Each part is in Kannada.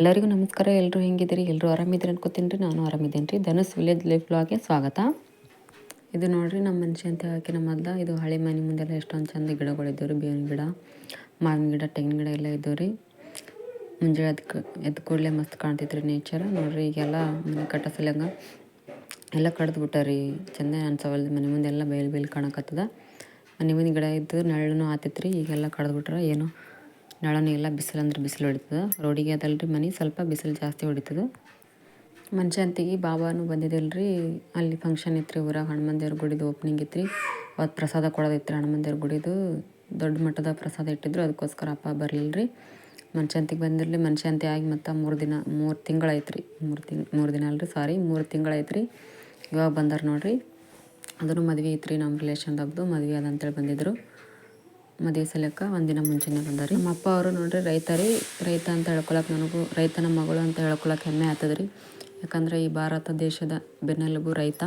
ಎಲ್ಲರಿಗೂ ನಮಸ್ಕಾರ. ಎಲ್ಲರೂ ಹೆಂಗಿದ್ದೀರಿ? ಎಲ್ಲರೂ ಆರಾಮಿದ್ದೀರಿ ಅನ್ಕೋತೀನಿ. ರೀ ನಾನು ಆರಾಮಿದ್ದೀನಿ ರೀ. ಧನುಸ್ ವಿಲೇಜ್ ಲೈಫ್ ಬ್ಲಾಗ್ಗೆ ಸ್ವಾಗತ. ಇದು ನೋಡಿರಿ ನಮ್ಮ ಮನುಷ್ಯ ಅಂತ ಹಾಕಿ ನಮ್ಮ ಮೊದಲ ಇದು ಹಳೆ ಮನೆ ಮುಂದೆಲ್ಲ ಎಷ್ಟೊಂದು ಚಂದ ಗಿಡಗಳು ಇದ್ದವು ರೀ ಬೇವಿನ ಗಿಡ, ಮಾವಿನ ಗಿಡ, ತೆಂಗಿನ ಗಿಡ ಎಲ್ಲ ಇದ್ದವು ರೀ ಮುಂಜಾನೆ ಅದಕ್ಕೆ ಎದ್ದು ಕೂಡಲೇ ಮಸ್ತ್ ಕಾಣ್ತೈತೆ ರೀ ನೇಚರ್. ನೋಡಿರಿ ಈಗೆಲ್ಲ ಮನೆ ಕಟ್ಟಸಲಂಗ ಎಲ್ಲ ಕಡ್ದು ಬಿಟ್ಟಾರಿ ಚಂದ ಅನ್ಸವಲ್ದು. ಮನೆ ಮುಂದೆ ಎಲ್ಲ ಬೇಲ್ ಕಾಣಕತ್ತದ. ಮನೆ ಮುಂದೆ ಗಿಡ ಇದ್ದು ನೆರಳು ರೀ ಈಗೆಲ್ಲ ಕಡ್ದು ಬಿಟ್ರೆ ಏನು ನೆಳನು ಎಲ್ಲ ಬಿಸಿಲು ಅಂದ್ರೆ ಬಿಸಿಲು ಹೊಡಿತದೆ. ರೋಡಿಗೆ ಅದಲ್ರಿ ಮನೆ, ಸ್ವಲ್ಪ ಬಿಸಿಲು ಜಾಸ್ತಿ ಹೊಡಿತದೆ. ಮನುಷ್ಯಂತಿಗೆ ಬಾಬಾನು ಬಂದಿದ್ದಿಲ್ರಿ. ಅಲ್ಲಿ ಫಂಕ್ಷನ್ ಇತ್ತು ರೀ ಊರಾಗ ಹನುಮನ್ ದೇವ್ರ ಗುಡಿದು ಓಪನಿಂಗ್ ಇತ್ತು ರೀ ಅವತ್ತು ಪ್ರಸಾದ ಕೊಡೋದಿತ್ತು ರೀ ಹನುಮನ್ ದೇವ್ರ ಗುಡಿದು. ದೊಡ್ಡ ಮಟ್ಟದ ಪ್ರಸಾದ ಇಟ್ಟಿದ್ರು, ಅದಕ್ಕೋಸ್ಕರ ಅಪ್ಪ ಬರಲಿಲ್ಲ ರೀ ಬಂದಿರಲಿ. ಮನುಷ್ಯಂತಿ ಆಗಿ ಮತ್ತು ಮೂರು ದಿನ, ಮೂರು ತಿಂಗಳಾಯ್ತು ರೀ ಮೂರು ತಿಂಗ್, ಮೂರು ದಿನ ಅಲ್ರಿ ಸಾರಿ ಮೂರು ತಿಂಗಳಾಯ್ತು ರೀ ಇವಾಗ ಬಂದಾರ ನೋಡಿರಿ. ಅದನ್ನು ಮದುವೆ ಇತ್ತು ರೀ ನಮ್ಮ ರಿಲೇಷನ್ದಬ್ದು ಮದುವೆ ಅದಂತೇಳಿ ಬಂದಿದ್ದರು ಮದುವೆ ಸಲಕ್ಕ ಒಂದಿನ ಮುಂಚೆನೇ ಬಂದಾರಿ. ನಮ್ಮ ಅಪ್ಪ ಅವರು ನೋಡ್ರಿ ರೈತರಿ, ರೈತ ಅಂತ ಹೇಳ್ಕೊಳಕ್ಕೆ ನನಗೂ, ರೈತನ ಮಗಳು ಅಂತ ಹೇಳ್ಕೊಳಕ್ಕೆ ಹೆಮ್ಮೆ ಆತದ್ರಿ. ಯಾಕಂದ್ರೆ ಈ ಭಾರತ ದೇಶದ ಬೆನ್ನೆಲುಬು ರೈತ.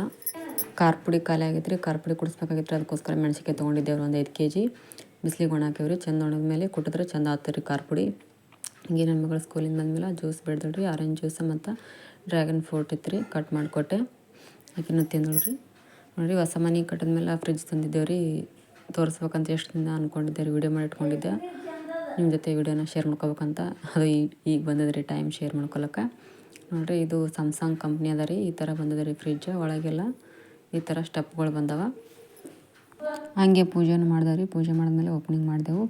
ಕಾರ್ಪುಡಿ ಖಾಲಿ ಆಗೈತೆ ರೀ ಕಾರ್ಪುಡಿ ಕುಡಿಸ್ಬೇಕಾಗಿತ್ತು ಅದಕ್ಕೋಸ್ಕರ ಮೆಣಸಿಕೆ ತೊಗೊಂಡಿದ್ದೇವ್ರಿ ಒಂದು ಐದು ಕೆ ಜಿ ಬಿಸಿಲಿಗೆ ಒಣ ಹಾಕೇವ್ರಿ ಚಂದ ಮೇಲೆ ಕುಟ್ಟಿದ್ರೆ ಚಂದ ಆಗ್ತದ್ರಿ ಕಾರ್ಪುಡಿ. ಹಿಂಗೆ ನನ್ನ ಮಗಳು ಸ್ಕೂಲಿಂದ ಬಂದ್ಮೇಲೆ ಜ್ಯೂಸ್ ಬೆಳೆದಳ್ರಿ ಆರೆಂಜ್ ಜ್ಯೂಸ್ ಮತ್ತು ಡ್ರ್ಯಾಗನ್ ಫ್ರೂಟ್ ಇತ್ತು ಕಟ್ ಮಾಡಿಕೊಟ್ಟೆ. ಆಕಿನೂ ರೀ ನೋಡಿರಿ ಹೊಸ ಮನೆ ಕಟ್ಟಿದ್ಮೇಲೆ ಫ್ರಿಜ್ ತಂದಿದ್ದೇವ್ರಿ ತೋರಿಸ್ಬೇಕಂತ ಎಷ್ಟು ದಿನ ಅಂದ್ಕೊಂಡಿದ್ದೆ ರೀ ವಿಡಿಯೋ ಮಾಡಿಟ್ಕೊಂಡಿದ್ದೆ. ನಿಮ್ಮ ಜೊತೆ ವಿಡಿಯೋನ ಶೇರ್ ಮಾಡ್ಕೋಬೇಕಂತ. ಅದು ಈಗ ಬಂದದ ರೀ ಟೈಮ್ ಶೇರ್ ಮಾಡ್ಕೊಳಕ್ಕೆ ನೋಡಿರಿ, ಇದು ಸ್ಯಾಮ್ಸಂಗ್ ಕಂಪ್ನಿ ಅದ ರೀ. ಈ ಥರ ಬಂದದ ರೀ ಫ್ರಿಜ್ ಒಳಗೆಲ್ಲ. ಈ ಥರ ಸ್ಟೆಪ್ಗಳು ಬಂದವ. ಹಂಗೆ ಪೂಜೆನೂ ಮಾಡ್ದೆ ರೀ ಪೂಜೆ ಮಾಡಿದ್ಮೇಲೆ ಓಪನಿಂಗ್ ಮಾಡಿದೆವು.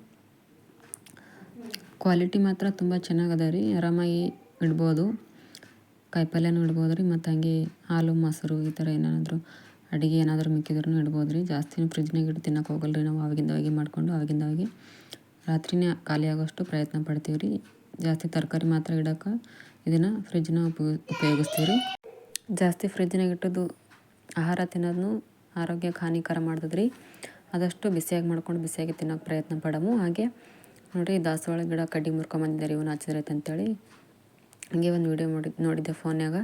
ಕ್ವಾಲಿಟಿ ಮಾತ್ರ ತುಂಬ ಚೆನ್ನಾಗದ ರೀ. ಆರಾಮಾಗಿ ಇಡ್ಬೋದು. ಕಾಯಿಪಲ್ಯನೂ ಇಡ್ಬೋದು ರೀ. ಮತ್ತು ಹಂಗೆ ಹಾಲು, ಮೊಸರು ಈ ಥರ ಏನಾದರೂ ಅಡುಗೆ ಏನಾದರೂ ಮಿಕ್ಕಿದ್ರೂ ಇಡ್ಬೋದು ರೀ ಜಾಸ್ತಿನೂ ಫ್ರಿಜ್ನಾಗ ಇಟ್ಟು ತಿನ್ನೋಕೆ ಹೋಗಲ್ಲ ರೀ ನಾವು ಅವಾಗಿಂದ ಅವಾಗೆ ಮಾಡಿಕೊಂಡು ಅವಾಗಿಂದ ಅವಾಗೆ ರಾತ್ರಿನೇ ಖಾಲಿ ಆಗೋಷ್ಟು ಪ್ರಯತ್ನ ಪಡ್ತೀವಿ ರೀ ಜಾಸ್ತಿ ತರಕಾರಿ ಮಾತ್ರ ಇಡೋಕೆ ಇದನ್ನು ಫ್ರಿಜ್ನ ಉಪಯೋಗ ಉಪಯೋಗಿಸ್ತೀವಿ ರೀ ಜಾಸ್ತಿ ಫ್ರಿಜ್ನಾಗ ಇಟ್ಟದ್ದು ಆಹಾರ ತಿನ್ನೋದನ್ನು ಆರೋಗ್ಯಕ್ಕೆ ಹಾನಿಕರ ಮಾಡ್ತದೆ ರೀ ಆದಷ್ಟು ಬಿಸಿಯಾಗಿ ಮಾಡ್ಕೊಂಡು ಬಿಸಿಯಾಗಿ ತಿನ್ನೋಕೆ ಪ್ರಯತ್ನ ಪಡಮು. ಹಾಗೆ ನೋಡಿರಿ, ದಾಸವಾಳ ಗಿಡ ಕಡ್ಡಿ ಮುರ್ಕೊಂಬಂದಿದ್ದಾರೆ ಇವನು ಹಚ್ಚಿದ್ರೈತೆ ಅಂತೇಳಿ. ಹಂಗೆ ಒಂದು ವೀಡಿಯೋ ನೋಡಿ, ನೋಡಿದ್ದೆ ಫೋನ್ಯಾಗ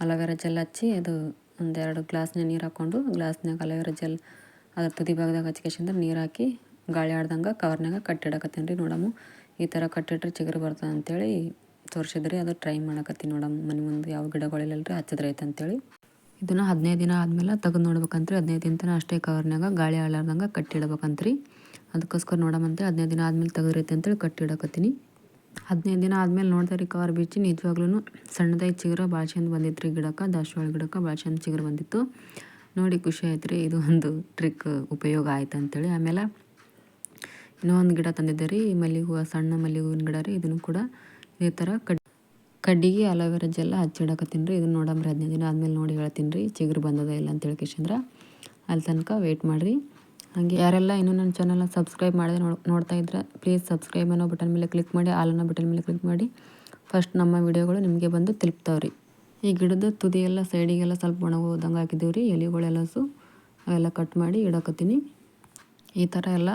ಅಲೋವೆರಾ ಜೆಲ್ ಹಚ್ಚಿ ಅದು ಒಂದೆರಡು ಗ್ಲಾಸ್ನ ನೀರು ಹಾಕ್ಕೊಂಡು ಗ್ಲಾಸ್ನಾಗ ಅಲೋವೆರಾ ಜೆಲ್ ಅದರ ತುದಿ ಭಾಗದಾಗ ಹಚ್ಕೇಶಂದ್ರೆ ನೀರು ಹಾಕಿ ಗಾಳಿ ಆಡ್ದಂಗೆ ಕವರ್ನಾಗ ಕಟ್ಟಿಡಕತ್ತೀನಿ ರೀ ನೋಡಮ್ಮು. ಈ ಥರ ಕಟ್ಟಿಟ್ರೆ ಚಿಗುರು ಬರ್ತದೆ ಅಂತೇಳಿ ತೋರಿಸಿದ್ರಿ, ಅದು ಟ್ರೈ ಮಾಡಕತ್ತೀನಿ ನೋಡಮ್ಮ. ಮನೆ ಮುಂದೆ ಯಾವ ಗಿಡಗಳಿಲ್ಲಲ್ರಿ ಹಚ್ಚಿದ್ರೈತೆ ಅಂತೇಳಿ. ಇದನ್ನು ಹದಿನೈದು ದಿನ ಆದಮೇಲೆ ತೆಗೆದು ನೋಡ್ಬೇಕಂತ್ರಿ. ಹದಿನೈದು ದಿನ ತನಕ ಅಷ್ಟೇ ಕವರ್ನಾಗ ಗಾಳಿ ಆಡ್ಲಾರ್ದಂಗೆ ಕಟ್ಟಿಡ್ಬೇಕಂತ್ರಿ ಅದಕ್ಕೋಸ್ಕರ ನೋಡಮ್ಮಂತೆ ಹದಿನೈದು ದಿನ ಆದಮೇಲೆ ತೆಗೆದ್ರೈತೆ ಅಂತೇಳಿ ಕಟ್ಟಿಡಕತ್ತೀನಿ ಹದಿನೈದು ದಿನ ಆದಮೇಲೆ ನೋಡಿದೆ ರಿಕವರ್ ಕವರ್ ಬೀಚಿ ನಿಜವಾಗ್ಲೂ ಸಣ್ಣದಾಗಿ ಚಿಗುರ, ಭಾಳ ಚಂದ ಬಂದಿತ್ತು ರೀ ಗಿಡಕ್ಕೆ, ದಾಸವಾಳ ಗಿಡಕ್ಕೆ, ಭಾಳ ಚಂದ ಚಿಗುರು ಬಂದಿತ್ತು. ನೋಡಿ ಖುಷಿ ಆಯ್ತು ರೀ, ಇದು ಒಂದು ಟ್ರಿಕ್ ಉಪಯೋಗ ಆಯ್ತು ಅಂತೇಳಿ. ಆಮೇಲೆ ಇನ್ನೂ ಒಂದು ಗಿಡ ತಂದಿದ್ದೆ ರೀ, ಮಲ್ಲಿಗೆ ಹೂವು, ಸಣ್ಣ ಮಲ್ಲಿಗೆ ಹೂವಿನ ಗಿಡ ರೀ, ಇದನ್ನು ಕೂಡ ಇದೇ ಥರ ಕಡ್, ಕಡ್ಡಿಗೆ ಅಲೋವೆರಾ ಜೆಲ್ಲ ಹಚ್ಚಿಡಕತ್ತೀನಿ ರೀ, ಇದನ್ನು ನೋಡಮ್ರಿ ಹದಿನೈದು ದಿನ ಆದಮೇಲೆ ನೋಡಿ ಹೇಳ್ತೀನಿ ರೀ, ಚಿಗುರು ಬಂದದ ಇಲ್ಲ ಅಂತ ಕಿಶಂದ್ರ. ಅಲ್ಲಿ ತನಕ ವೆಯ್ಟ್ ಮಾಡಿರಿ. ಹಾಗೆ ಯಾರೆಲ್ಲ ಇನ್ನೂ ನನ್ನ ಚಾನಲ್ನ ಸಬ್ಸ್ಕ್ರೈಬ್ ಮಾಡದೆ ನೋಡ್, ನೋಡ್ತಾ ಇದ್ರೆ ಪ್ಲೀಸ್ ಸಬ್ಸ್ಕ್ರೈಬ್ ಅನ್ನೋ ಬಟನ್ ಮೇಲೆ ಕ್ಲಿಕ್ ಮಾಡಿ ಆಲ್ ಬಟನ್ ಮೇಲೆ ಕ್ಲಿಕ್ ಮಾಡಿ. ಫಸ್ಟ್ ನಮ್ಮ ವಿಡಿಯೋಗಳು ನಿಮಗೆ ಬಂದು ತಲುಪ್ತಾವೆ ರೀ ಈ ಗಿಡದ ತುದಿ ಎಲ್ಲ ಸೈಡಿಗೆಲ್ಲ ಸ್ವಲ್ಪ ಒಣಗೋದಂಗೆ ಹಾಕಿದ್ದೀವಿ ರೀ ಎಲೆಗಳೆಲ್ಲಸು ಅವೆಲ್ಲ ಕಟ್ ಮಾಡಿ ಇಡಕತ್ತೀನಿ. ಈ ಥರ ಎಲ್ಲ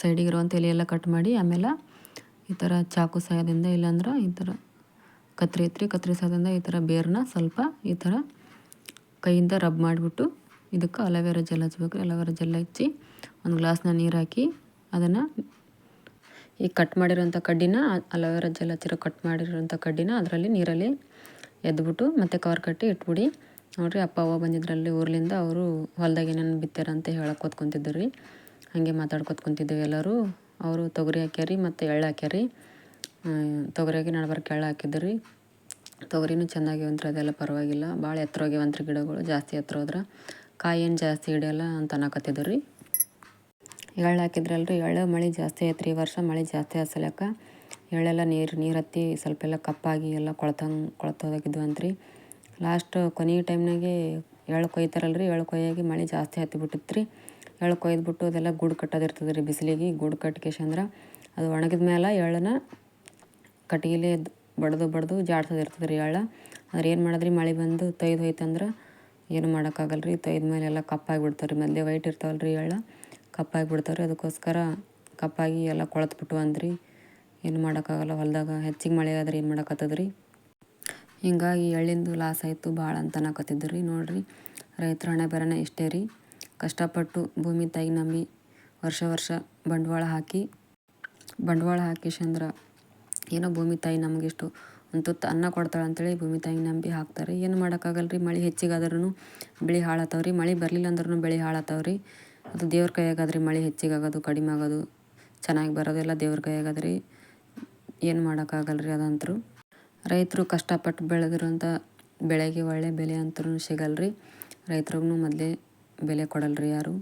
ಸೈಡಿಗಿರುವಂಥ ಎಲೆ ಎಲ್ಲ ಕಟ್ ಮಾಡಿ, ಆಮೇಲೆ ಈ ಥರ ಚಾಕು ಸಹಾಯದಿಂದ ಇಲ್ಲಾಂದ್ರೆ ಈ ಥರ ಕತ್ರಿ ಐತ್ರಿ ಕತ್ರಿ ಸಹಾಯದಿಂದ ಈ ಥರ ಬೇರನ್ನ ಸ್ವಲ್ಪ ಈ ಥರ ಕೈಯಿಂದ ರಬ್ ಮಾಡಿಬಿಟ್ಟು ಇದಕ್ಕೆ ಅಲೋವೆರಾ ಜೆಲ್ ಹಚ್ಬೇಕು. ಅಲೋವೆರಾ ಜೆಲ್ ಹಚ್ಚಿ ಒಂದು ಗ್ಲಾಸ್ನ ನೀರು ಹಾಕಿ ಅದನ್ನು ಈ ಕಟ್ ಮಾಡಿರೋಂಥ ಕಡ್ಡಿನ ಅಲೋವೆರಾ ಜೆಲ್ ಹಚ್ಚಿರೋ ಕಟ್ ಮಾಡಿರೋಂಥ ಕಡ್ಡಿನ ಅದರಲ್ಲಿ ನೀರಲ್ಲಿ ಎದ್ಬಿಟ್ಟು ಮತ್ತೆ ಕವರ್ ಕಟ್ಟಿ ಇಟ್ಬಿಡಿ. ನೋಡಿರಿ ಅಪ್ಪ, ಅವ್ವ ಬಂದಿದ್ರಲ್ಲಿ ಊರ್ಲಿಂದ ಅವರು ಹೊಲ್ದಾಗ ಏನೇನು ಬಿತ್ತಾರ ಅಂತ ಹೇಳಕ್ಕೆ ಓದ್ಕೊತಿದ್ದರು ರೀ ಹಾಗೆ ಮಾತಾಡ್ಕೊತ ಕುಂತಿದ್ದೇವೆ ಎಲ್ಲರೂ. ಅವರು ತೊಗರಿ ಹಾಕ್ಯಾರಿ ಮತ್ತು ಎಳ್ಳು ಹಾಕ್ಯಾರಿ. ತೊಗರಿಯಾಗಿ ನಡ್ಬಾರ್ಕೆ ಎಳ್ಳು ಹಾಕಿದ್ರು ತೊಗರಿನೂ ಚೆನ್ನಾಗಿವಂತ್ರಿ ಅದೆಲ್ಲ ಪರವಾಗಿಲ್ಲ. ಭಾಳ ಎತ್ತರ ಹೋಗ್ಯವಂತ್ರಿ ಗಿಡಗಳು. ಜಾಸ್ತಿ ಎತ್ತರ ಹೋದ್ರೆ ಕಾಯಿ ಏನು ಜಾಸ್ತಿ ಹಿಡಿಯಲ್ಲ ಅಂತ ಅನ್ನಕತ್ತಿದ್ರು ರೀ ಎಳ್ಳು ಹಾಕಿದ್ರಲ್ರಿ, ಎಳ್ಳು ಮಳೆ ಜಾಸ್ತಿ ಐತ್ರಿ ಈ ವರ್ಷ, ಮಳೆ ಜಾಸ್ತಿ ಆಸಲಕ್ಕ ಎಳ್ಳೆಲ್ಲ ನೀರು ನೀರು ಹತ್ತಿ ಸ್ವಲ್ಪ ಎಲ್ಲ ಕಪ್ಪಾಗಿ ಎಲ್ಲ ಕೊಳ್ತಂಗೆ ಕೊಳ್ತೋದಾಗಿದ್ವು ರೀ ಲಾಸ್ಟ್ ಕೊನೆ ಟೈಮ್ನಾಗೆ ಎಳ್ಳು ಕೊಯ್ತಾರಲ್ರಿ, ಎಳ್ಳು ಕೊಯ್ಯಾಗಿ ಮಳೆ ಜಾಸ್ತಿ ಹತ್ತಿಬಿಟ್ಟಿತ್ತು ರೀ ಎಳ್ಳು ಕೊಯ್ದುಬಿಟ್ಟು ಅದೆಲ್ಲ ಗೂಡು ಕಟ್ಟೋದಿರ್ತದೆ ರೀ ಬಿಸಿಲಿಗೆ, ಗೂಡು ಕಟ್ಕೇಶಂದ್ರೆ ಅದು ಒಣಗಿದ ಮೇಲೆ ಎಳ್ಳನ್ನ ಕಟ್ಟಿಗೆಲೆ ಬಡ್ದು ಬಡ್ದು ಜಾಡ್ಸೋದಿರ್ತದೆ ರೀ ಎಳ್ಳು. ಅದ್ರ ಏನು ಮಾಡಿದ್ರಿ ಮಳೆ ಬಂದು ತೊಯ್ದು ಹೋಯ್ತಂದ್ರೆ ಏನು ಮಾಡೋಕ್ಕಾಗಲ್ಲ ರೀ ತೈದ ಮೇಲೆ ಎಲ್ಲ ಕಪ್ಪಾಗಿ ಬಿಡ್ತಾರೆ ರೀ ಮೊದಲೇ ವೈಟ್ ಇರ್ತಾವಲ್ಲ ರೀ ಕಪ್ಪಾಗಿ ಬಿಡ್ತಾವ್ರಿ ಅದಕ್ಕೋಸ್ಕರ ಕಪ್ಪಾಗಿ ಎಲ್ಲ ಕೊಳತ್ಬಿಟ್ಟು ಅಂದ್ರಿ. ಏನು ಮಾಡೋಕ್ಕಾಗಲ್ಲ. ಹೊಲದಾಗ ಹೆಚ್ಚಿಗೆ ಮಳೆ ಆದ್ರೆ ಏನು ಮಾಡೋಕ್ಕತ್ತದ ರೀ ಹಿಂಗಾಗಿ ಎಳ್ಳಿಂದು ಲಾಸ್ ಆಯಿತು ಭಾಳ ಅಂತ ಅನ್ನಕತ್ತಿದ್ರು ರೀ ನೋಡಿರಿ, ರೈತರ ಹಣೆ ಬರೋಣ ಇಷ್ಟೇ ರೀ. ಕಷ್ಟಪಟ್ಟು ಭೂಮಿ ತಾಯಿ ನಂಬಿ ವರ್ಷ ವರ್ಷ ಬಂಡವಾಳ ಹಾಕಿ, ಬಂಡವಾಳ ಹಾಕಿಶಂದ್ರೆ ಏನೋ ಭೂಮಿ ತಾಯಿ ನಮಗಿಷ್ಟು ಒಂದು ತುತ್ತು ಅನ್ನ ಕೊಡ್ತಾಳೆ ಅಂತೇಳಿ ಭೂಮಿ ತಾಯಿಗೆ ನಂಬಿ ಹಾಕ್ತಾರೆ. ಏನು ಮಾಡೋಕ್ಕಾಗಲ್ಲ ರೀ ಮಳೆ ಹೆಚ್ಚಿಗಾದ್ರೂ ಬೆಳೆ ಹಾಳಾತಾವ ರೀ. ಮಳೆ ಬರಲಿಲ್ಲ ಅಂದ್ರೂ ಬೆಳೆ ಹಾಳಾತಾವೆ ರೀ. ಅದು ದೇವ್ರ ಕೈಯಾಗಾದ್ರಿ. ಮಳೆ ಹೆಚ್ಚಿಗಾಗೋದು ಕಡಿಮೆ ಆಗೋದು ಚೆನ್ನಾಗಿ ಬರೋದೆಲ್ಲ ದೇವ್ರ ಕೈಯಾಗದ್ರಿ. ಏನು ಮಾಡೋಕ್ಕಾಗಲ್ಲ ರೀ ಅದಂತರೂ. ರೈತರು ಕಷ್ಟಪಟ್ಟು ಬೆಳೆದಿರುವಂಥ ಬೆಳೆಗೆ ಒಳ್ಳೆ ಬೆಲೆ ಅಂತೂ ಸಿಗಲ್ಲ ರೀ ರೈತರಿಗೂ ಮೊದಲೇ ಬೆಲೆ ಕೊಡಲ್ಲ ಯಾರು.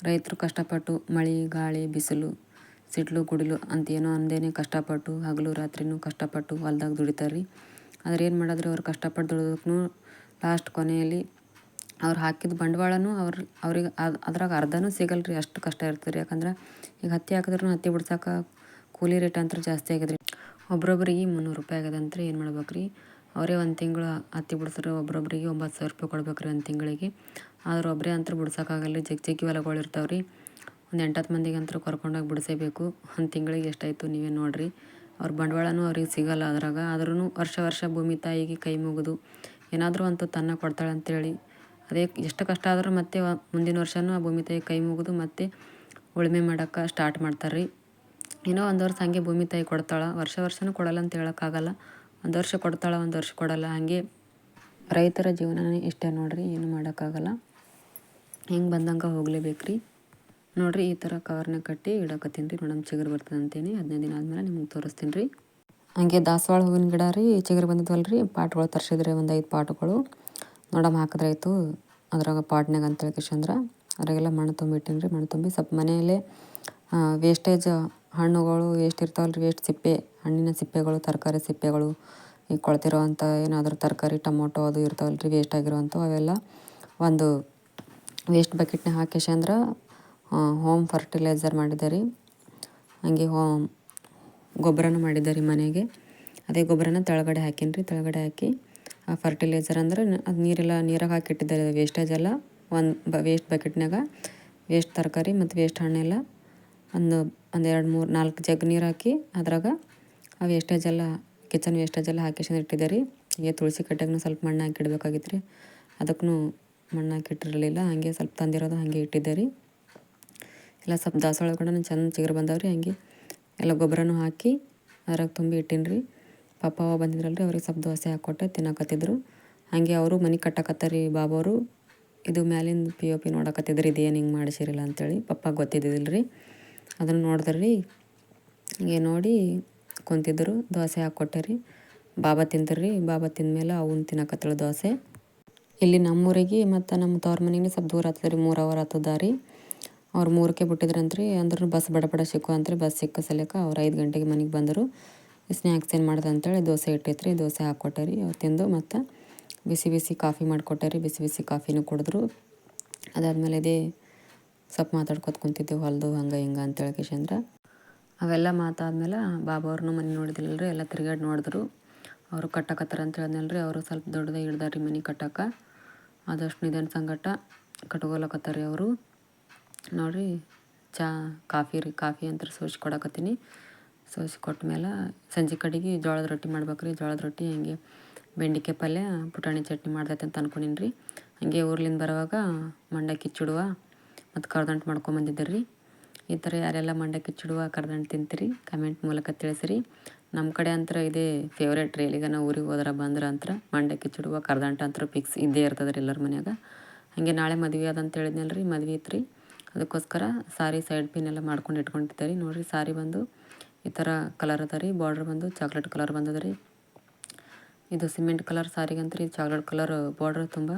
ರೈತರು ಕಷ್ಟಪಟ್ಟು ಮಳೆ, ಗಾಳಿ, ಬಿಸಿಲು ಸಿಡ್ಲು ಅಂತ ಏನೋ ಅಂದೇನೆ ಕಷ್ಟಪಟ್ಟು ಹಗಲು ರಾತ್ರಿನೂ ಕಷ್ಟಪಟ್ಟು ಹೊಲ್ದಾಗ ದುಡಿತಾರೆ ರೀ ಆದ್ರೆ ಏನು ಮಾಡಿದ್ರೆ ಅವ್ರು ಕಷ್ಟಪಟ್ಟು ದುಡಿದಕ್ಕೂ ಲಾಸ್ಟ್ ಕೊನೆಯಲ್ಲಿ ಅವ್ರು ಹಾಕಿದ ಬಂಡವಾಳನೂ ಅವ್ರು ಅವ್ರಿಗೆ ಅದು ಅದ್ರಾಗ ಅರ್ಧನೂ ಸಿಗಲ್ಲ ರೀ ಅಷ್ಟು ಕಷ್ಟ ಇರ್ತದೆ ರೀ ಯಾಕಂದ್ರೆ ಈಗ ಹತ್ತಿ ಹಾಕಿದ್ರು ಹತ್ತಿ ಬಿಡ್ಸೋಕೆ ಕೂಲಿ ರೇಟ್ ಅಂತ ಜಾಸ್ತಿ ಆಗಿದೆ ರೀ ಒಬ್ರೊಬ್ರಿಗೆ ಮುನ್ನೂರು ರೂಪಾಯಿ ಆಗ್ಯದಂದ್ರೆ ಏನು ಮಾಡ್ಬೇಕು ರೀ ಅವರೇ ಒಂದು ತಿಂಗಳು ಹತ್ತಿ ಬಿಡ್ಸ್ರೆ ಒಬ್ರೊಬ್ರಿಗೆ ಒಂಬತ್ತು ಸಾವಿರ ರೂಪಾಯಿ ಕೊಡ್ಬೇಕು ರೀ ಒಂದು ತಿಂಗಳಿಗೆ. ಆದ್ರೆ ಒಬ್ಬರೇ ಅಂತೂ ಬಿಡ್ಸೋಕ್ಕಾಗಲ್ಲ ಜಗ್ಗಿ ಜಗ್ ಜಗ್ಗಿ ಹೊಲಗಳು ಇರ್ತಾವೆ ರೀ ಒಂದು ಎಂಟತ್ತು ಮಂದಿಗೆ ಅಂತೂ ಕರ್ಕೊಂಡೋಗಿ ಬಿಡಿಸೇಬೇಕು. ಒಂದು ತಿಂಗಳಿಗೆ ಎಷ್ಟಾಯಿತು ನೀವೇ ನೋಡಿರಿ. ಅವ್ರ ಬಂಡವಾಳನೂ ಅವ್ರಿಗೆ ಸಿಗಲ್ಲ ಅದ್ರಾಗ. ಆದ್ರೂ ವರ್ಷ ವರ್ಷ ಭೂಮಿ ತಾಯಿಗೆ ಕೈ ಮುಗಿದು ಏನಾದರೂ ಅಂತೂ ತನ್ನ ಕೊಡ್ತಾಳೆ ಅಂತೇಳಿ. ಅದೇ ಎಷ್ಟು ಕಷ್ಟ ಆದರೂ ಮತ್ತೆ ಮುಂದಿನ ವರ್ಷವೂ ಆ ಭೂಮಿ ತಾಯಿ ಕೈ ಮುಗಿದು ಮತ್ತೆ ಉಳುಮೆ ಮಾಡೋಕ್ಕೆ ಸ್ಟಾರ್ಟ್ ಮಾಡ್ತಾರೆ ರೀ ಏನೋ ಒಂದು ವರ್ಷ ಹಾಗೆ ಭೂಮಿ ತಾಯಿ ಕೊಡ್ತಾಳೆ. ವರ್ಷ ವರ್ಷವೂ ಕೊಡಲ್ಲ ಅಂತ ಹೇಳೋಕ್ಕಾಗಲ್ಲ. ಒಂದು ವರ್ಷ ಕೊಡ್ತಾಳೆ, ಒಂದು ವರ್ಷ ಕೊಡಲ್ಲ. ಹಾಗೆ ರೈತರ ಜೀವನನೇ ಇಷ್ಟೇ ನೋಡಿರಿ. ಏನು ಮಾಡೋಕ್ಕಾಗಲ್ಲ. ಹೆಂಗೆ ಬಂದಂಗೆ ಹೋಗ್ಲೇಬೇಕು ರೀ ನೋಡಿರಿ, ಈ ಥರ ಕವರ್ನ ಕಟ್ಟಿ ಇಡಕತ್ತೀನಿ ರೀ ನೋಡಮ್ ಚಿಗುರು ಬರ್ತದೆ ಅಂತೀನಿ ಹದಿನೈದು ದಿನ ಆದಮೇಲೆ ನಿಮ್ಗೆ ತೋರಿಸ್ತೀನಿ ರೀ. ಹಂಗೆ ದಾಸವಾಳ ಹೂವಿನ ಗಿಡ ರೀ, ಚಿಗರ್ ಬಂದಿದ್ವಲ್ಲ ರೀ ಪಾಟ್ಗಳು ತರಿಸಿದ್ರಿ ಒಂದು ಐದು ಪಾಟ್ಗಳು. ನೋಡಮ್ ಹಾಕಿದ್ರಾಯ್ತು ಅದ್ರಾಗ ಪಾಟ್ನಾಗ ಅಂತೇಳಿ ಕಿಶಂದ್ರ ಅದ್ರಾಗೆಲ್ಲ ಮಣ್ಣು ತುಂಬಿಟ್ಟೀನಿ ರೀ, ಮಣ್ಣು ತುಂಬಿ ಸ್ವಲ್ಪ ಮನೆಯಲ್ಲೇ ವೇಸ್ಟೇಜ್ ಹಣ್ಣುಗಳು ವೇಸ್ಟ್ ಇರ್ತಾವಲ್ಲ ರೀ ವೇಸ್ಟ್ ಸಿಪ್ಪೆ, ಹಣ್ಣಿನ ಸಿಪ್ಪೆಗಳು, ತರಕಾರಿ ಸಿಪ್ಪೆಗಳು ಈಗ ಕೊಳ್ತಿರೋ ಅಂಥ ಏನಾದರೂ ತರಕಾರಿ, ಟೊಮೊಟೊ ಅದು ಇರ್ತಾವಲ್ಲ ರೀ ವೇಸ್ಟ್ ಆಗಿರೋವಂಥವು ಅವೆಲ್ಲ ಒಂದು ವೇಸ್ಟ್ ಬಕೆಟ್ನಾಗ ಹಾಕಿಶಂದ್ರೆ ಹೋಮ್ ಫರ್ಟಿಲೈಸರ್ ಮಾಡಿದ್ದಾರೆ ಹಾಗೆ ಹೋಮ್ ಗೊಬ್ಬರನೂ ಮಾಡಿದ್ದೆ ರೀ ಮನೆಗೆ. ಅದೇ ಗೊಬ್ಬರನ ತೆಳಗಡೆ ಹಾಕೀನಿ ರೀ ತೆಳಗಡೆ ಹಾಕಿ ಆ ಫರ್ಟಿಲೈಸರ್ ಅಂದ್ರೆ ಅದು ನೀರೆಲ್ಲ ನೀರಾಗ ಹಾಕಿಟ್ಟಿದ್ದಾರೆ ವೇಸ್ಟೇಜ್ ಎಲ್ಲ ಒಂದು ಬ ವೇಸ್ಟ್ ಬಕೆಟ್ನಾಗ ವೇಸ್ಟ್ ತರಕಾರಿ ಮತ್ತು ವೇಸ್ಟ್ ಹಣ್ಣೆಲ್ಲ ಒಂದು ಒಂದು ಎರಡು ಮೂರು ನಾಲ್ಕು ಜಗ್ ನೀರು ಹಾಕಿ ಅದ್ರಾಗ ಆ ವೇಸ್ಟೇಜ್ ಎಲ್ಲ ಕಿಚನ್ ವೇಸ್ಟೇಜ್ ಎಲ್ಲ ಹಾಕಿಸಿಂದು ಇಟ್ಟಿದ್ದೆ ರೀ ಹೀಗೆ ತುಳಸಿ ಕಟ್ಟೆಗೂ ಸ್ವಲ್ಪ ಮಣ್ಣು ಹಾಕಿಡ್ಬೇಕಾಗಿತ್ತು ರೀ ಅದಕ್ಕೂ ಮಣ್ಣು ಹಾಕಿಟ್ಟಿರಲಿಲ್ಲ ಹಾಗೆ ಸ್ವಲ್ಪ ತಂದಿರೋದು ಹಾಗೆ ಇಟ್ಟಿದ್ದೆ ರೀ ಎಲ್ಲ ಸ್ವಲ್ಪ ದಾಸವಾಳ ಕೂಡ ಚೆಂದ ಚಿಗುರು ಬಂದವ್ರಿ ಹಂಗೆ. ಎಲ್ಲ ಗೊಬ್ಬರನೂ ಹಾಕಿ ಅದ್ರಾಗ ತುಂಬಿ ಇಟ್ಟೀನಿ ರೀ ಪಪ್ಪ ಅವ ಬಂದಿದ್ರಲ್ರಿ, ಅವ್ರಿಗೆ ಸ್ವಲ್ಪ ದೋಸೆ ಹಾಕ್ಕೊಟ್ಟೆ ತಿನ್ನಕತ್ತಿದ್ರು. ಹಾಗೆ ಅವರು ಮನೆ ಕಟ್ಟಕತ್ತಾರಿ ಬಾಬವರು. ಇದು ಮ್ಯಾಲಿಂದ ಪಿ ಒ ಪಿ ನೋಡಕತ್ತಿದ್ರು, ಇದೇನು ಹಿಂಗೆ ಮಾಡಿಸಿರಿಲ್ಲ ಅಂತೇಳಿ ಪಪ್ಪ ಗೊತ್ತಿದ್ದಿಲ್ಲ ರೀ ಅದನ್ನು ನೋಡಿದ್ರಿ, ಹಿಂಗೆ ನೋಡಿ ಕುಂತಿದ್ರು, ದೋಸೆ ಹಾಕ್ಕೊಟ್ಟೆ ರೀ ಬಾಬಾ ತಿಂದ್ರಿ, ಬಾಬಾ ತಿಂದಮೇಲೆ ಅವನ್ನ ತಿನ್ನಕತ್ತಳು ದೋಸೆ. ಇಲ್ಲಿ ನಮ್ಮೂರಿಗೆ ಮತ್ತು ನಮ್ಮ ತವ್ರ ಮನೆಗೆ ಸ್ವಲ್ಪ ದೂರ ಆಗ್ತದೆ ರೀ ಮೂರು ಅವರ್ ಆಗ್ತದ ರೀ ಅವ್ರು ಮೂರಕ್ಕೆ ಬಿಟ್ಟಿದ್ರಂತ್ರಿ ಅಂದ್ರೂ ಬಸ್ ಬಡ ಬಡ ಸಿಕ್ಕು ಅಂತ್ರಿ. ಬಸ್ ಸಿಕ್ಕ ಸಲಕ ಅವ್ರು ಐದು ಗಂಟೆಗೆ ಮನೆಗೆ ಬಂದರು. ಸ್ನ್ಯಾಕ್ಸ್ ಏನು ಮಾಡ್ದೆ ಅಂತೇಳಿ ದೋಸೆ ಇಟ್ಟಿತ್ರಿ. ದೋಸೆ ಹಾಕ್ಕೊಟ್ಟೆ ರೀ ಅವ್ರು ತಿಂದು ಮತ್ತು ಬಿಸಿ ಬಿಸಿ ಕಾಫಿ ಮಾಡಿಕೊಟ್ಟೆ ಬಿಸಿ ಬಿಸಿ ಕಾಫಿನೂ ಕುಡಿದ್ರು. ಅದಾದಮೇಲೆ ಇದೇ ಸ್ವಲ್ಪ ಮಾತಾಡ್ಕೊತ ಕುಂತಿದ್ದೆವು ಹೊಲ್ದು ಹಂಗೆ ಹಿಂಗೆ ಅಂತೇಳಿ ಕಿಶಂದ್ರ. ಅವೆಲ್ಲ ಮಾತಾದ್ಮೇಲೆ ಬಾಬಾ ಅವ್ರನ್ನೂ ಮನೆ ನೋಡಿದಿಲ್ಲ ರೀ ಎಲ್ಲ ತಿರ್ಗಾಡಿ ನೋಡಿದ್ರು. ಅವರು ಕಟ್ಟಕತ್ತಾರ ಅಂತ ರೀ ಅವರು ಸ್ವಲ್ಪ ದೊಡ್ಡದಾಗಿ ಹಿಡ್ದಾರ ರೀ ಮನೆ ಕಟ್ಟಕ್ಕೆ ಆದಷ್ಟು ನಿಧಾನ ಸಂಗಟ ಕಟ್ಕೊಲಕತ್ತಾರ ರೀ ಅವರು. ನೋಡಿರಿ, ಚಾ, ಕಾಫಿ ರೀ, ಕಾಫಿ ಅಂತ ಸೋಸಿ ಕೊಡಕತ್ತೀನಿ. ಸೋಸಿ ಕೊಟ್ಟ ಮೇಲೆ ಸಂಜೆ ಕಡೆಗೆ ಜೋಳದ ರೊಟ್ಟಿ ಮಾಡ್ಬೇಕು ರೀ ಜೋಳದ ರೊಟ್ಟಿ ಹಂಗೆ ಬೆಂಡೆಕಾಯಿ ಪಲ್ಯ, ಪುಟಾಣಿ ಚಟ್ನಿ ಮಾಡ್ದೈತೆ ಅಂತ ಅನ್ಕೊಂಡಿನಿ ರೀ ಹಾಗೆ ಊರ್ಲಿಂದ ಬರುವಾಗ ಮಂಡಕ್ಕಿ ಕಿಚ್ಚಿಡುವ ಮತ್ತು ಕರ್ದಂಟು ಮಾಡ್ಕೊಂಬಂದಿದ್ದೆ ರೀ ಈ ಥರ ಯಾರೆಲ್ಲ ಮಂಡಕ್ಕಿ ಕಿಚ್ಚಿಡುವ, ಕರ್ದಂಟು ತಿಂತೀರಿ ಕಮೆಂಟ್ ಮೂಲಕ ತಿಳಿಸಿರಿ. ನಮ್ಮ ಕಡೆ ಅಂತರ ಇದೇ ಫೇವ್ರೇಟ್ ರೀ. ಇಲ್ಲಿಗ ನಾವು ಊರಿಗೆ ಹೋದ್ರೆ ಬಂದ್ರೆ ಅಂತರ ಮಂಡಕ್ಕಿ ಕಿಚ್ಚಿಡುವ, ಕರ್ದಂಟು ಅಂತರ ಫಿಕ್ಸ್ ಇದ್ದೇ ಇರ್ತದೆ ರೀ ಎಲ್ಲರ ಮನ್ಯಾಗ. ಹಾಗೆ ನಾಳೆ ಮದುವೆ ಅದಂತ ಹೇಳಿದ್ನಲ್ಲ ರೀ ಮದುವೆ ಇತ್ತು ರೀ ಅದಕ್ಕೋಸ್ಕರ ಸಾರಿ ಸೈಡ್ ಪಿನ್ ಎಲ್ಲ ಮಾಡ್ಕೊಂಡು ಇಟ್ಕೊಂಡಿದ್ದೆ ರೀ ನೋಡಿರಿ, ಸಾರಿ ಬಂದು ಈ ಥರ ಕಲರ್ ಅದ ರೀ. ಬಾರ್ಡ್ರ್ ಬಂದು ಚಾಕ್ಲೇಟ್ ಕಲರ್ ಬಂದದ ರೀ. ಇದು ಸಿಮೆಂಟ್ ಕಲರ್ ಸಾರಿಗಂತೂ ರೀ ಚಾಕ್ಲೇಟ್ ಕಲರ್ ಬಾರ್ಡ್ರ್ ತುಂಬ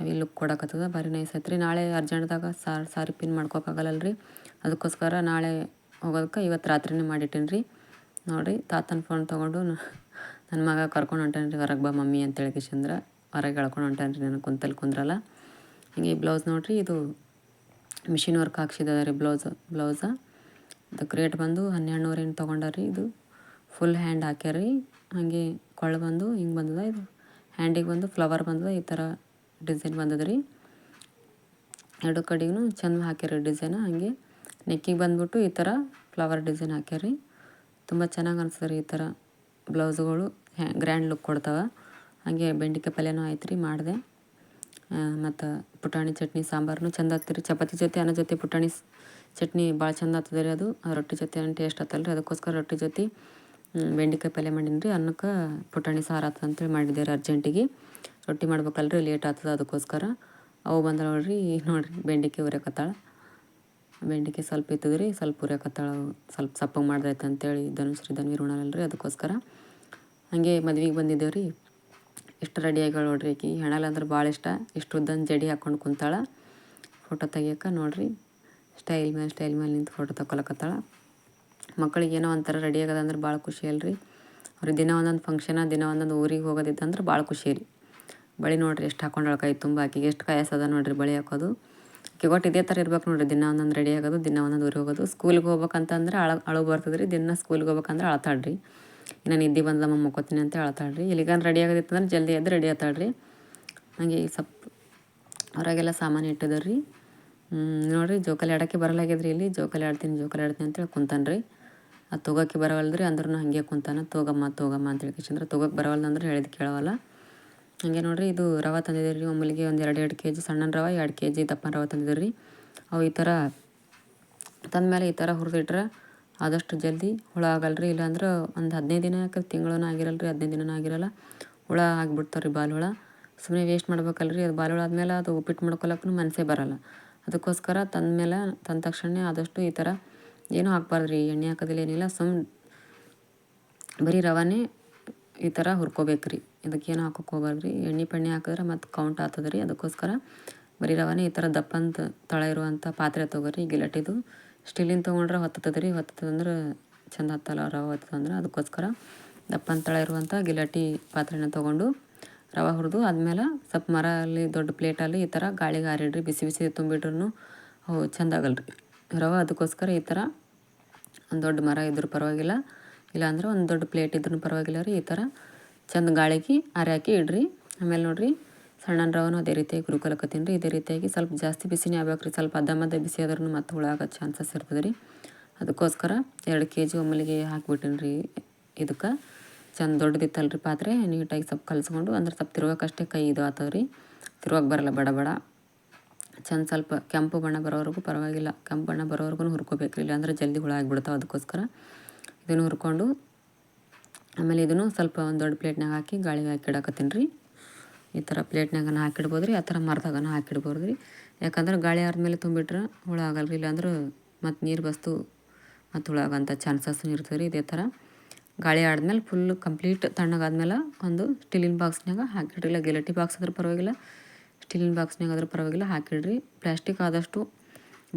ಅವಿ ಲುಕ್ ಕೊಡಕತ್ತದ. ಭಾರಿ ನೈಸ್ ಐತ್ರಿ. ನಾಳೆ ಅರ್ಜೆಂಟ್ದಾಗ ಸಾರಿ ಸಾರಿ ಪಿನ್ ಮಾಡ್ಕೋಕಾಗಲ್ಲ ರೀ. ಅದಕ್ಕೋಸ್ಕರ ನಾಳೆ ಹೋಗೋದಕ್ಕೆ ಇವತ್ತು ರಾತ್ರಿನೇ ಮಾಡಿಟ್ಟೇನಿ ರೀ ನೋಡಿರಿ, ತಾತನ ಫೋನ್ ತೊಗೊಂಡು ನನ್ನ ಮಗ ಕರ್ಕೊಂಡು ಹೊಂಟಾನೆ ರೀ ಹೊರಗೆ ಬಾ ಮಮ್ಮಿ ಅಂತೇಳಿ ಕಿಶಂದ್ರೆ. ಹೊರಗೆ ಎಳ್ಕೊಂಡು ಹೊಂಟಾನೆ ರೀ ನನಗೆ ಕುಂತಲ್ಲಿ ಕುಂದ್ರಲ್ಲ. ಹಿಂಗೆ ಬ್ಲೌಸ್ ನೋಡಿರಿ, ಇದು ಮಿಷಿನ್ ವರ್ಕ್ ಹಾಕ್ಸಿದ್ದಾರೆ ರೀ ಬ್ಲೌಸ್ ಬ್ಲೌಸ ಅದಕ್ಕೆ ರೇಟ್ ಬಂದು ಹನ್ನೆರಡು ಏನು ತೊಗೊಂಡಾರಿ ಇದು? ಫುಲ್ ಹ್ಯಾಂಡ್ ಹಾಕ್ಯಾರಿ ಹಾಗೆ ಕೊಳ್ಳ ಬಂದು ಹಿಂಗೆ ಬಂದದ ಇದು. ಹ್ಯಾಂಡಿಗೆ ಬಂದು ಫ್ಲವರ್ ಬಂದದ, ಈ ಥರ ಡಿಸೈನ್ ಬಂದದ ರೀ ಎರಡು ಕಡೆಗೂ ಚೆಂದ ಹಾಕ್ಯಾರಿ ಡಿಸೈನ್ ಹಾಗೆ ನೆಕ್ಕಿಗೆ ಬಂದ್ಬಿಟ್ಟು ಈ ಥರ ಫ್ಲವರ್ ಡಿಸೈನ್ ಹಾಕ್ಯಾರಿ ತುಂಬ ಚೆನ್ನಾಗಿ ಅನಿಸ್ತದೆ ರೀ ಈ ಥರ ಬ್ಲೌಸ್ಗಳು ಗ್ರ್ಯಾಂಡ್ ಲುಕ್ ಕೊಡ್ತಾವೆ. ಹಾಗೆ ಬೆಂಡಿಕಾಯಿ ಪಲ್ಯನೂ ಆಯ್ತು ರೀ ಮಾಡಿದೆ. ಮತ್ತು ಪುಟಾಣಿ ಚಟ್ನಿ ಸಾಂಬಾರನು ಚಂದ ಆಗ್ತದೆ ಚಪಾತಿ ಜೊತೆ, ಅನ್ನ ಜೊತೆ ಪುಟಾಣಿ ಚಟ್ನಿ ಭಾಳ ಚಂದ ಆಗ್ತದೆ ರೀ ಅದು. ರೊಟ್ಟಿ ಜೊತೆ ಟೇಸ್ಟ್ ಆಗ್ತಲ್ಲ ರೀ. ಅದಕ್ಕೋಸ್ಕರ ರೊಟ್ಟಿ ಜೊತೆ ಬೆಂಡೆಕಾಯಿ ಪಲ್ಯ ಮಾಡೀನಿ ರೀ. ಅನ್ನಕ್ಕೆ ಪುಟಾಣಿ ಸಾರು ಆಗ್ತದೆ ಅಂತೇಳಿ ಮಾಡಿದ್ದೆ ರೀ ಅರ್ಜೆಂಟಿಗೆ. ರೊಟ್ಟಿ ಮಾಡ್ಬೇಕಲ್ರಿ ಲೇಟ್ ಆಗ್ತದೆ ಅದಕ್ಕೋಸ್ಕರ. ಅವು ಬಂದ ನೋಡ್ರಿ ನೋಡ್ರಿ, ಬೆಂಡೆಕಾಯಿ ಉರಿಯಕತ್ತಾಳ ಬೆಂಡೆಕಾಯಿ ಸ್ವಲ್ಪ ಇತ್ತದ ರೀ, ಸ್ವಲ್ಪ ಉರಿಯಕತ್ತಾಳ ಸ್ವಲ್ಪ ಸಪ್ಪಗೆ ಮಾಡ್ದೈತೆ ಅಂತೇಳಿ ಧನುಶ್ರೀ ಧನ್ವೀರ್ ಉಣಲ್ಲರಿ ಅದಕ್ಕೋಸ್ಕರ. ಹಾಗೆ ಮದ್ವೆಗೆ ಬಂದಿದ್ದೇವೆ ರೀ. ಇಷ್ಟು ರೆಡಿಯಾಗಿ ನೋಡ್ರಿ ಈಕಿ. ಹೆಣಲ್ ಅಂದ್ರೆ ಭಾಳ ಇಷ್ಟ. ಇಷ್ಟು ಉದ್ದನ ಜಡಿ ಹಾಕ್ಕೊಂಡು ಕುಂತಾಳ. ಫೋಟೋ ತೆಗಿಯೋಕೆ ನೋಡ್ರಿ. ಸ್ಟೈಲ್ ಮೇಲೆ ಸ್ಟೈಲ್ ಮೇಲೆ ನಿಂತು ಫೋಟೋ ತಗೊಳಕತ್ತಾಳ ಮಕ್ಕಳಿಗೆ ಏನೋ ಒಂಥರ ರೆಡಿ ಆಗದ ಅಂದ್ರೆ ಭಾಳ ಖುಷಿ ಅಲ್ರಿ. ಅವ್ರಿಗೆ ದಿನ ಒಂದೊಂದು ಫಂಕ್ಷನ ದಿನ ಒಂದೊಂದು ಊರಿಗೆ ಹೋಗೋದಿತ್ತಂದ್ರೆ ಭಾಳ ಖುಷಿ ರೀ. ಬಳಿ ನೋಡ್ರಿ ಎಷ್ಟು ಹಾಕೊಂಡಳ ಕೈ ತುಂಬ. ಆಕಿಗೆ ಎಷ್ಟು ಕಾಯಸದ ನೋಡ್ರಿ ಬಳಿ ಹಾಕೋದು. ಆಕೆ ಒಟ್ಟು ಇದೇ ಥರ ಇರ್ಬೇಕು ನೋಡ್ರಿ. ದಿನ ಒಂದೊಂದು ರೆಡಿ ಆಗೋದು, ದಿನ ಒಂದೊಂದು ಊರಿಗೆ ಹೋಗೋದು. ಸ್ಕೂಲಿಗೆ ಹೋಗ್ಬೇಕಂತಂದ್ರೆ ಅಳ, ಅಳು ಬರ್ತದ್ರಿ. ದಿನ ಸ್ಕೂಲಿಗೆ ಹೋಗ್ಬೇಕಂದ್ರೆ ಅಳ್ತಾಳ್ರಿ. ಇನ್ನು ನಿದ್ದೆ ಬಂದಲಮ್ಮ ಮಕ್ಕೋತೀನಿ ಅಂತ ಅಳ್ತಾಳ್ರಿ ಎಲ್ಲಿಗಾನ ರೆಡಿ ಆಗೋದಿತ್ತಂದ್ರೆ ಜಲ್ದಿ ಎದ್ದು ರೆಡಿ ಆಗ್ತಾಳ್ರಿ. ಹಾಗೆ ಸ್ವಲ್ಪ ಹೊರಗೆಲ್ಲ ಸಾಮಾನು ಇಟ್ಟಿದ್ರು ರೀ ನೋಡಿರಿ ಜೋಕಾಲಿ ಆಡೋಕ್ಕೆ ಬರಲಾಗ್ಯದ್ರಿ ಇಲ್ಲಿ. ಜೋಕಾಲಿ ಆಡ್ತೀನಿ ಜೋಕಾಲಿ ಆಡ್ತೀನಿ ಅಂತೇಳಿ ರೀ ಅದು ತೊಗೋಕ್ಕೆ ಬರವಲ್ದ್ರಿ ಅಂದ್ರೂ ಹಾಗೆ ಕುಂತಾನ. ತೊಗಮ್ಮ, ತೋಗಮ್ಮ ಅಂತೇಳಿ ಕಿಶಂದ್ರೆ ತೊಗೋಕ್ಕೆ ಬರವಲ್ದು ಅಂದ್ರೆ ಹೇಳಿದ್ ಕೇಳವಲ್ಲ. ಹಂಗೆ ನೋಡಿರಿ ಇದು ರವೆ ತಂದಿದ್ದೀರಿ ರೀ ಒಮ್ಮಲಿಗೆ ಒಂದು ಎರಡು ಎರಡು ಕೆ ಜಿ ಸಣ್ಣ ರವೆ, ಎರಡು ಕೆ ಜಿ ದಪ್ಪನ ರವೆ ತಂದಿದ್ದೀರಿ ರೀ ಅವು ಈ ಥರ ತಂದಮೇಲೆ ಈ ಥರ ಹುರಿದಿಟ್ರೆ ಆದಷ್ಟು ಜಲ್ದಿ ಹುಳ ಆಗಲ್ರಿ, ಇಲ್ಲಾಂದ್ರೆ ಒಂದು ಹದಿನೈದು ದಿನ ತಿಂಗಳೂ ಆಗಿರಲ್ಲ ರೀ ಹದಿನೈದು ದಿನನೂ ಆಗಿರಲ್ಲ, ಹುಳ ಆಗಿಬಿಡ್ತಾವೆ ರೀ ಬಾಲ್ ಹುಳ. ಸುಮ್ಮನೆ ವೇಸ್ಟ್ ಮಾಡ್ಬೇಕಲ್ರಿ, ಅದು ಬಾಲ್ ಹುಳ ಆದಮೇಲೆ ಅದು ಉಪ್ಪಿಟ್ಟು ಮಾಡ್ಕೊಳಕ್ಕೂ ಮನಸ್ಸೇ ಬರಲ್ಲ. ಅದಕ್ಕೋಸ್ಕರ ತಂದಮೇಲೆ ತಂದ ತಕ್ಷಣ ಆದಷ್ಟು ಈ ಥರ ಏನೂ ಹಾಕ್ಬಾರ್ದು ರೀ ಎಣ್ಣೆ ಹಾಕೋದಿಲ್ಲ, ಏನಿಲ್ಲ, ಸುಮ್ ಬರೀ ರವಾನೆ ಈ ಥರ ಹುರ್ಕೋಬೇಕ್ರಿ. ಇದಕ್ಕೇನು ಹಾಕೋಕೆ ಹೋಗ್ಬಾರ್ದು ರೀ ಎಣ್ಣೆ ಪಣ್ಣೆ ಹಾಕಿದ್ರೆ ಮತ್ತು ಕೌಂಟ್ ಆಗ್ತದೆ ರೀ, ಅದಕ್ಕೋಸ್ಕರ ಬರೀ ರವಾನೆ ಈ ಥರ ದಪ್ಪಂತ ತಳ ಇರುವಂಥ ಪಾತ್ರೆ ತೊಗೊರಿ, ಗಿಲಟಿದು. ಸ್ಟೀಲಿನ ತೊಗೊಂಡ್ರೆ ಹೊತ್ತದ ರೀ ಹೊತ್ತದಂದ್ರೆ ಚಂದ ಹತ್ತಲ್ಲ, ರವೆ ಹೊತ್ತದಂದ್ರೆ ಅದಕ್ಕೋಸ್ಕರ ದಪ್ಪ ತಳ ಇರುವಂಥ ಗಿಲಾಟಿ ಪಾತ್ರೆನ ತೊಗೊಂಡು ರವೆ ಹುರಿದು ಆದಮೇಲೆ ಸ್ವಲ್ಪ ಮರ ಅಲ್ಲಿ, ದೊಡ್ಡ ಪ್ಲೇಟಲ್ಲಿ ಈ ಥರ ಗಾಳಿಗೆ ಹಾರಿಡ್ರಿ ಬಿಸಿ ಬಿಸಿ ತುಂಬಿಟ್ರು ಅವು ಚಂದ ಆಗಲ್ಲ ರೀ ರವೆ ಅದಕ್ಕೋಸ್ಕರ ಈ ಥರ ಒಂದು ದೊಡ್ಡ ಮರ ಇದ್ರೂ ಪರವಾಗಿಲ್ಲ ಇಲ್ಲಾಂದ್ರೆ ಒಂದು ದೊಡ್ಡ ಪ್ಲೇಟ್ ಇದ್ರೂ ಪರವಾಗಿಲ್ಲ ರೀ ಈ ಥರ ಚಂದ ಗಾಳಿಗೆ ಆರಿ ಹಾಕಿ ಇಡ್ರಿ. ಆಮೇಲೆ ನೋಡಿರಿ ಸಣ್ಣ ರವನು ಅದೇ ರೀತಿಯಾಗಿ ಹುರ್ಕೊಳಕತ್ತೀನಿ ರೀ, ಇದೇ ರೀತಿಯಾಗಿ ಸ್ವಲ್ಪ ಜಾಸ್ತಿ ಬಿಸಿನೇ ಆಗ್ಬೇಕು ರೀ, ಸ್ವಲ್ಪ ಅದ ಬಿಸಿ ಆದ್ರೂ ಮತ್ತೆ ಹುಳ ಆಗೋ ಚಾನ್ಸಸ್ ಇರ್ತದೆ ರೀ. ಅದಕ್ಕೋಸ್ಕರ ಎರಡು ಕೆ ಜಿ ಒಮ್ಮಲಿಗೆ ಹಾಕಿಬಿಟ್ಟಿನಿ ರೀ ಇದಕ್ಕೆ. ಚೆಂದ ದೊಡ್ಡದಿತ್ತಲ್ಲ ರೀ ಪಾತ್ರೆ, ನೀಟಾಗಿ ಸ್ವಲ್ಪ ಕಲಿಸ್ಕೊಂಡು ಅಂದ್ರೆ ಸ್ವಲ್ಪ ತಿರುವಕ್ಕಷ್ಟೇ ಕೈ ಇದು ಆತವ್ರಿ ರೀ. ಬರಲ್ಲ, ಬಡ ಬಡ. ಚೆಂದ ಸ್ವಲ್ಪ ಕೆಂಪು ಬಣ್ಣ ಬರೋವರೆಗೂ ಪರವಾಗಿಲ್ಲ, ಕೆಂಪು ಬಣ್ಣ ಬರೋವರೆಗೂ ಹುರ್ಕೋಬೇಕು ರೀ, ಇಲ್ಲಾಂದ್ರೆ ಜಲ್ದಿ ಹುಳ ಆಗಿಬಿಡ್ತಾವೆ ಅದಕ್ಕೋಸ್ಕರ. ಇದನ್ನು ಹುರ್ಕೊಂಡು ಆಮೇಲೆ ಇದನ್ನು ಸ್ವಲ್ಪ ಒಂದು ದೊಡ್ಡ ಪ್ಲೇಟ್ನಾಗ ಹಾಕಿ ಗಾಳಿಗೆ ಹಾಕಿಡಕತ್ತೀನಿ ರೀ. ಈ ಥರ ಪ್ಲೇಟ್ನಾಗ ಹಾಕಿಡ್ಬೋದು ರೀ, ಆ ಥರ ಮರದಾಗನ ಹಾಕಿಡ್ಬೋದು ರೀ. ಯಾಕಂದ್ರೆ ಗಾಳಿ ಆದ್ಮೇಲೆ ತುಂಬಿಟ್ರೆ ಹುಳ ಆಗಲ್ಲ ರೀ ಇಲ್ಲಾಂದ್ರೆ ಮತ್ತು ನೀರು ಬಸ್ತು ಮತ್ತು ಹುಳ ಆಗೋಂಥ ಚಾನ್ಸಸ್ ಇರ್ತದೆ ರೀ ಇದೇ ಥರ. ಗಾಳಿ ಆಡಿದ್ಮೇಲೆ ಫುಲ್ ಕಂಪ್ಲೀಟ್ ತಣ್ಣಗಾದ್ಮೇಲೆ ಒಂದು ಸ್ಟೀಲಿನ ಬಾಕ್ಸ್ನಾಗ ಹಾಕಿಡ್ರಿ, ಇಲ್ಲ ಗೆಲಟಿ ಬಾಕ್ಸ್ ಆದ್ರೆ ಪರವಾಗಿಲ್ಲ ಸ್ಟೀಲಿನ ಬಾಕ್ಸ್ನಾಗ ಆದ್ರೆ ಪರವಾಗಿಲ್ಲ ಹಾಕಿಡ್ರಿ. ಪ್ಲಾಸ್ಟಿಕ್ ಆದಷ್ಟು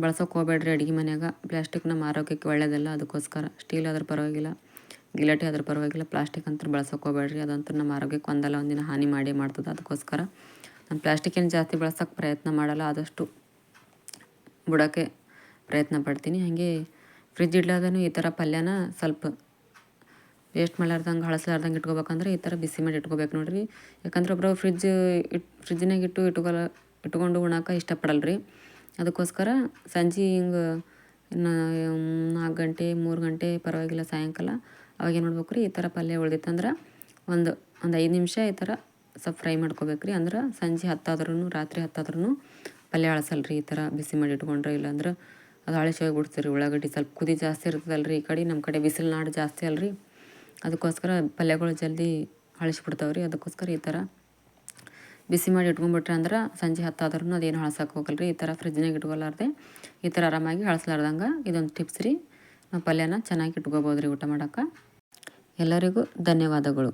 ಬಳಸೋಕೆ ಹೋಗ್ಬೇಡ್ರಿ ಅಡುಗೆ ಮನೆಯಾಗ. ಪ್ಲಾಸ್ಟಿಕ್ ನಮ್ಮ ಆರೋಗ್ಯಕ್ಕೆ ಒಳ್ಳೆಯದಲ್ಲ ಅದಕ್ಕೋಸ್ಕರ. ಸ್ಟೀಲ್ ಆದ್ರೆ ಪರವಾಗಿಲ್ಲ. ಗಿಲಟಿ ಆದ್ರೆ ಪರವಾಗಿಲ್ಲ. ಪ್ಲಾಸ್ಟಿಕ್ ಅಂತ ಬಳಸೋಕೆ ಹೋಗ್ಬೇಡ್ರಿ. ಅದಂತೂ ನಮ್ಮ ಆರೋಗ್ಯಕ್ಕೆ ಒಂದಲ್ಲ, ಒಂದಿನ ಹಾನಿ ಮಾಡಿ ಮಾಡ್ತದೆ ಅದಕ್ಕೋಸ್ಕರ. ನಾನು ಪ್ಲಾಸ್ಟಿಕ್ ಏನು ಜಾಸ್ತಿ ಬಳಸೋಕೆ ಪ್ರಯತ್ನ ಮಾಡಲ್ಲ, ಆದಷ್ಟು ಬಿಡೋಕ್ಕೆ ಪ್ರಯತ್ನ ಪಡ್ತೀನಿ. ಹಾಗೆ ಫ್ರಿಜ್ ಇಡ್ಲಾದನು ಈ ಥರ ಪಲ್ಯನ ಸ್ವಲ್ಪ ವೇಸ್ಟ್ ಮಾಡಲಾರ್ದಂಗೆ, ಹಳಸ್ಲಾರ್ದಂಗೆ ಇಟ್ಕೋಬೇಕಂದ್ರೆ ಈ ಥರ ಬಿಸಿ ಮಾಡಿ ಇಟ್ಕೋಬೇಕು ನೋಡ್ರಿ. ಯಾಕಂದ್ರೆ ಒಬ್ಬರು ಫ್ರಿಜ್ ಇಟ್ ಫ್ರಿಜ್ನಾಗ ಇಟ್ಟು ಇಟ್ಕೊಲ್ಲ ಇಟ್ಕೊಂಡು ಉಣಕ್ಕೆ ಇಷ್ಟಪಡಲ್ಲ ಅದಕ್ಕೋಸ್ಕರ ಸಂಜೆ ಹಿಂಗೆ ನಾಲ್ಕು ಗಂಟೆ, ಮೂರು ಗಂಟೆ ಪರವಾಗಿಲ್ಲ ಸಾಯಂಕಾಲ. ಅವಾಗ ಏನು ಮಾಡ್ಬೇಕು ರೀ ಈ ಥರ ಪಲ್ಯ ಉಳ್ದಿತ್ತಂದ್ರೆ ಒಂದು ಒಂದು ಐದು ನಿಮಿಷ ಈ ಥರ ಸ್ವಲ್ಪ ಫ್ರೈ ಮಾಡ್ಕೋಬೇಕು ರೀ ಅಂದ್ರೆ ಸಂಜೆ ಹತ್ತಾದ್ರೂ ರಾತ್ರಿ ಹತ್ತಾದ್ರೂ ಪಲ್ಯ ಅಳಸಲ್ಲ ರೀ ಈ ಥರ ಬಿಸಿ ಮಾಡಿ ಇಟ್ಕೊಂಡ್ರೆ. ಇಲ್ಲಾಂದ್ರೆ ಅದು ಹಳಸಿ ರೀ. ಉಳ್ಳಾಗಡ್ಡಿ ಸ್ವಲ್ಪ ಕುದಿ ಜಾಸ್ತಿ ಇರ್ತದಲ್ಲ ರೀ ಈ ಕಡೆ. ನಮ್ಮ ಕಡೆ ಬಿಸಿಲು ನಾಡು ಜಾಸ್ತಿ ಅಲ್ರಿ. ಅದಕ್ಕೋಸ್ಕರ ಪಲ್ಯಗಳು ಜಲ್ದಿ ಹಳಿಸ್ಬಿಡ್ತಾವೆ ರೀ ಅದಕ್ಕೋಸ್ಕರ ಈ ಥರ ಬಿಸಿ ಮಾಡಿ ಇಟ್ಕೊಂಡ್ಬಿಟ್ರೆ ಅಂದ್ರೆ ಸಂಜೆ ಹತ್ತಾದ್ರೂ ಅದೇನು ಹಳಸಕ್ಕೆ ಹೋಗಲ್ಲ ರೀ ಈ ಥರ ಫ್ರಿಜ್ನಾಗ ಇಟ್ಕೊಲಾರ್ದೆ ಈ ಥರ ಆರಾಮಾಗಿ ಹಳಸ್ಲಾರ್ದಂಗೆ ಇದೊಂದು ಟಿಪ್ಸ್ ರೀ. ನಾವು ಪಲ್ಯನ ಚೆನ್ನಾಗಿ ಇಟ್ಕೋಬೋದು ರೀ ಊಟ ಮಾಡೋಕೆ ಎಲ್ಲರಿಗೂ ಧನ್ಯವಾದಗಳು.